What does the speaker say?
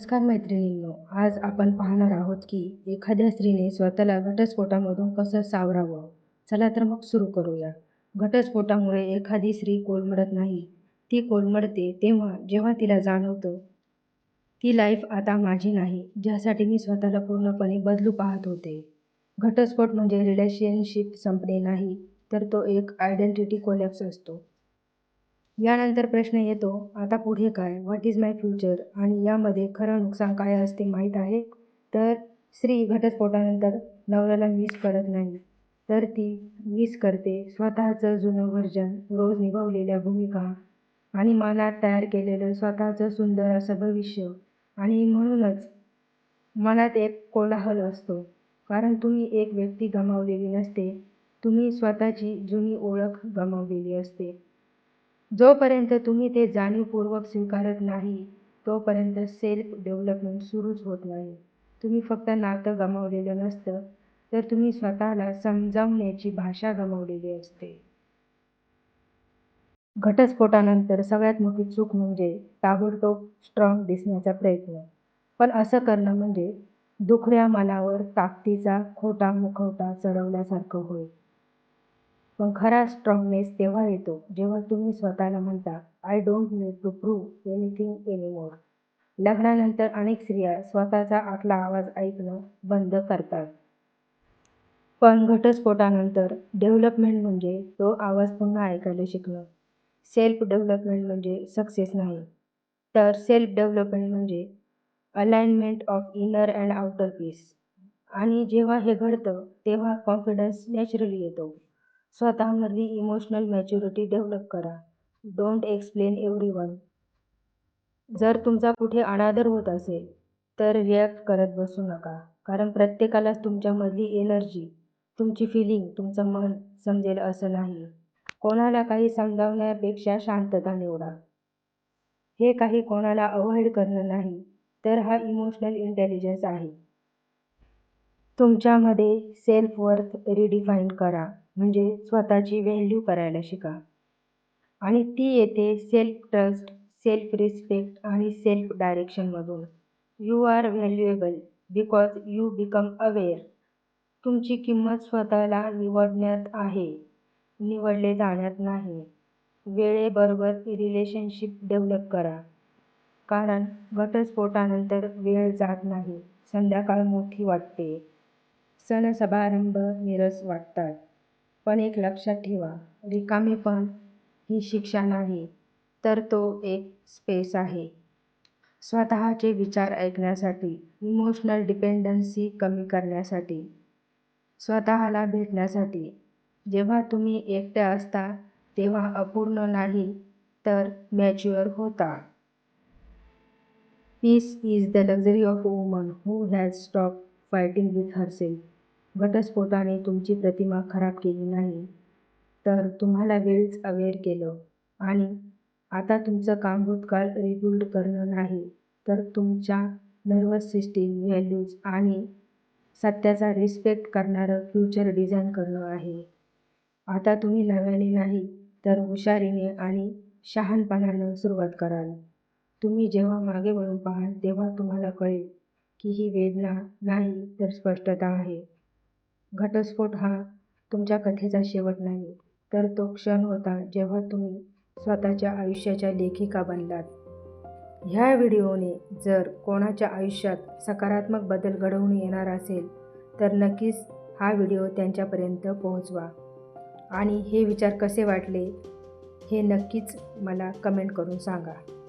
नमस्कार मैत्रिणींनो आज आपण पाहणार आहोत की एखाद्या स्त्रीने स्वतःला घटस्फोटामधून कसं सावरावं? चला तर मग सुरू करूया. घटस्फोटामुळे एखादी स्त्री कोलमडत नाही. ती कोलमडते तेव्हा जेव्हा तिला जाणवतं ती लाईफ आता माझी नाही ज्यासाठी मी स्वतःला पूर्णपणे बदलू पाहत होते. घटस्फोट म्हणजे रिलेशनशिप संपणे नाही तर तो एक आयडेंटिटी कोलॅप्स असतो. यानंतर प्रश्न येतो आता पुढे काय? व्हॉट इज माय फ्युचर आणि यामध्ये खरं नुकसान काय असते माहीत आहे? तर स्त्री घटस्फोटानंतर नवऱ्याला मिस करत नाही. तर ती मिस करते स्वतःचं जुनं व्हर्जन रोज निभावलेल्या भूमिका आणि मनात तयार केलेलं स्वतःचं सुंदर असं भविष्य. आणि म्हणूनच मनात एक कोलाहल असतो. कारण तुम्ही एक व्यक्ती गमावलेली नसते. तुम्ही स्वतःची जुनी ओळख गमावलेली असते. जोपर्यंत तुम्ही ते जाणीवपूर्वक स्वीकारत नाही तोपर्यंत सेल्फ डेव्हलपमेंट सुरूच होत नाही. तुम्ही फक्त नातं गमावलेलं नसतं तर तुम्ही स्वतःला समजावण्याची भाषा गमावलेली असते. घटस्फोटानंतर सगळ्यात मोठी चूक म्हणजे ताबडतोब स्ट्रॉंग दिसण्याचा प्रयत्न. पण असं करणं म्हणजे दुखऱ्या मनावर ताकदीचा खोटा मुखवटा चढवल्यासारखं होय. पण खरा स्ट्रॉंगनेस तेव्हा येतो जेव्हा तुम्ही स्वतःला म्हणता I don't need to prove anything anymore लग्नानंतर अनेक स्त्रिया स्वतःचा आतला आवाज ऐकणं बंद करतात. पण घटस्फोटानंतर डेव्हलपमेंट म्हणजे तो आवाज पुन्हा ऐकायला शिकणं. सेल्फ डेव्हलपमेंट म्हणजे सक्सेस नाही. तर सेल्फ डेव्हलपमेंट म्हणजे alignment of inner and outer peace आणि जेव्हा हे घडतं तेव्हा कॉन्फिडन्स नॅचरली येतो. स्वतःमधली इमोशनल मॅच्युरिटी डेव्हलप करा. डोंट एक्सप्लेन एव्हरीवन जर तुमचा कुठे अनादर होत असेल तर रिॲक्ट करत बसू नका. कारण प्रत्येकालाच तुमच्यामधली एनर्जी तुमची फिलिंग तुमचं मन समजेल असं नाही. कोणाला काही समजावण्यापेक्षा शांतता निवडा. हे काही कोणाला अवॉइड करणं नाही तर हा इमोशनल इंटेलिजन्स आहे. तुमच्यामध्ये सेल्फ वर्थ रिडिफाईन करा. म्हणजे स्वतःची व्हॅल्यू करायला शिका. आणि ती येते सेल्फ ट्रस्ट सेल्फ रिस्पेक्ट आणि self डायरेक्शनमधून you are valuable because you become aware तुमची किंमत स्वतःला निवडण्यात आहे. निवडले जाण्यात नाही. वेळेबरोबर रिलेशनशिप डेव्हलप करा. कारण घटस्फोटानंतर वेळ जात नाही. संध्याकाळ मोठी वाटते. सण समारंभ नीरस वाटतात. पण एक लक्षात ठेवा रिकामेपण ही शिक्षा नाही तर तो एक स्पेस आहे. स्वतःचे विचार ऐकण्यासाठी इमोशनल डिपेंडन्सी कमी करण्यासाठी स्वतःला भेटण्यासाठी. जेव्हा तुम्ही एकट्या असता तेव्हा अपूर्ण नाही तर मॅच्युअर होता. Peace is the luxury of a woman who has stop fighting with herself घटस्फोटाने तुमची प्रतिमा खराब केली नाही तर तुम्हाला वेळीच अवेअर केलं. आणि आता तुमचं काम भूतकाळ रिबिल्ड करणं नाही तर तुमच्या नर्वस सिस्टीम व्हॅल्यूज आणि सत्याचा रिस्पेक्ट करणारं फ्युचर डिझाईन करणं आहे. आता तुम्ही नव्याने नाही तर हुशारीने आणि शहाणपणानं सुरुवात कराल. तुम्ही जेव्हा मागे वळून पाहाल तेव्हा तुम्हाला कळेल की ही वेदना नाही तर स्पष्टता आहे. घटस्फोट हा तुमच्या कथेचा शेवट नाही तर तो क्षण होता जेव्हा तुम्ही स्वतःच्या आयुष्याच्या लेखिका बनलात. ह्या व्हिडिओने जर कोणाच्या आयुष्यात सकारात्मक बदल घडवून येणार असेल तर नक्कीच हा व्हिडिओ त्यांच्यापर्यंत पोहोचवा. आणि हे विचार कसे वाटले हे नक्कीच मला कमेंट करून सांगा.